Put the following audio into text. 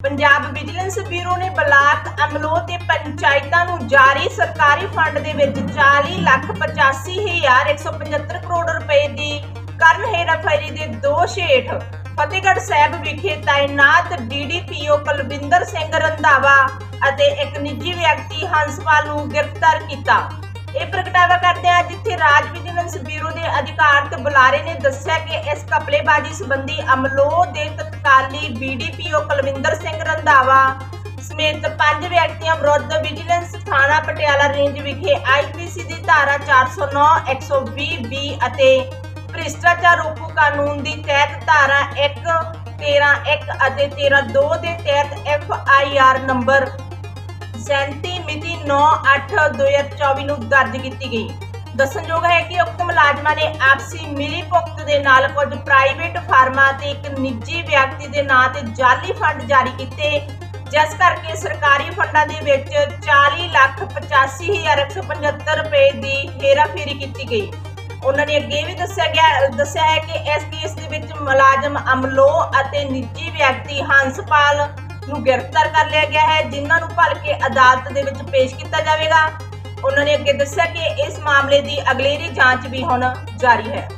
Punjab vigilance bureau ਨੇ block Amloh ਤੇ ਪੰਚਾਇਤਾਂ ਨੂੰ ਜਾਰੀ ਸਰਕਾਰੀ ਫੰਡ ਦੇ ਵਿੱਚ 40 ਲੱਖ 85 ਹਜ਼ਾਰ 175 ਕਰੋੜ ਰੁਪਏ ਦੀ ਕਰਨ ਹੇਰਾਫੇਰੀ ਦੇ ਦੋਸ਼ ਹੇਠ ਫਤਿਹਗੜ੍ਹ ਸਾਹਿਬ ਵਿਖੇ ਤਾਇਨਾਤ ਡੀਡੀਪੀਓ ਕੁਲਵਿੰਦਰ ਸਿੰਘ ਰੰਧਾਵਾ ਅਤੇ ਇੱਕ ਨਿੱਜੀ ਵਿਅਕਤੀ ਹੰਸਪਾਲ ਨੂੰ ਗ੍ਰਿਫਤਾਰ ਕੀਤਾ। ਇਹ ਪ੍ਰਗਟਾਵਾ ਕਰਦੇ ਆ, ਜਿੱਥੇ ਰਾਜ ਵਿਜੀਲੈਂਸ ਬਿਊਰੋ ਦੇ ਅਧਿਕਾਰਤ ਬੁਲਾਰੇ ਨੇ ਦੱਸਿਆ ਕਿ ਇਸ ਕਪਲੇਬਾਜ਼ੀ ਸੰਬੰਧੀ ਅਮਲੋਹ ਦੇ ਤਤਕਾਲੀ ਬੀਡੀਪੀਓ ਕੁਲਵਿੰਦਰ ਸਿੰਘ ਰੰਧਾਵਾ ਸਮੇਤ ਪੰਜ ਵਿਅਕਤੀਆਂ ਵਿਰੁੱਧ ਵਿਜੀਲੈਂਸ ਥਾਣਾ ਪਟਿਆਲਾ ਰੇਂਜ ਵਿਖੇ ਆਈਪੀਸੀ ਦੀ ਧਾਰਾ 409 120 ਬੀ ਅਤੇ ਭ੍ਰਿਸ਼ਟਾਚਾਰ ਰੋਕੂ ਕਾਨੂੰਨ ਦੀ ਤਹਿਤ ਧਾਰਾ 1 13 1 ਅਤੇ 13 2 ਦੇ ਤਹਿਤ ਐਫ ਆਈ ਆਰ ਨੰਬਰ 37 ਮਿਤੀ 9/8/2024 ਨੂੰ ਦਰਜ ਕੀਤੀ ਗਈ। ਦੱਸਣਯੋਗ ਹੈ ਕਿ ਉਕਤ ਮੁਲਾਜ਼ਮਾਂ ਨੇ ਆਪਸੀ ਮਿਲੀ ਦੇ ਨਾਲ ਕੁਝ ਪ੍ਰਾਈਵੇਟ ਫਾਰਮਾਂ ਤੇ ਇੱਕ ਨਿੱਜੀ ਵਿਅਕਤੀ ਦੇ ਨਾਂ ਤੇ ਜਾਲੀ ਫੰਡ ਜਾਰੀ ਕੀਤੇ। ਜਿਸ ਕਰਕੇ ਸਰਕਾਰੀ ਫੰਡਾਂ ਦੇ ਵਿੱਚ 40 ਲੱਖ 85175 ਰੁਪਏ ਦੀ ਹੇਰਾਫੇਰੀ ਕੀਤੀ ਗਈ। ਉਹਨਾਂ ਨੇ ਅੱਗੇ ਵੀ ਦੱਸਿਆ ਗਿਆ, ਦੱਸਿਆ ਹੈ ਕਿ ਇਸ ਕੇਸ ਦੇ ਵਿੱਚ ਮੁਲਾਜ਼ਮ ਅਮਲੋ ਅਤੇ ਨਿੱਜੀ ਵਿਅਕਤੀ ਹੰਸਪਾਲ ਨੂੰ ਗ੍ਰਿਫਤਾਰ ਕਰ ਲਿਆ ਗਿਆ ਹੈ, ਜਿਨ੍ਹਾਂ ਨੂੰ ਭਲ ਕੇ ਅਦਾਲਤ ਦੇ ਵਿੱਚ ਪੇਸ਼ ਕੀਤਾ ਜਾਵੇਗਾ। ਉਹਨਾਂ ਨੇ ਅੱਗੇ ਦੱਸਿਆ ਕਿ ਇਸ ਮਾਮਲੇ ਦੀ ਅਗਲੇਰੀ ਜਾਂਚ ਵੀ ਹੁਣ ਜਾਰੀ ਹੈ।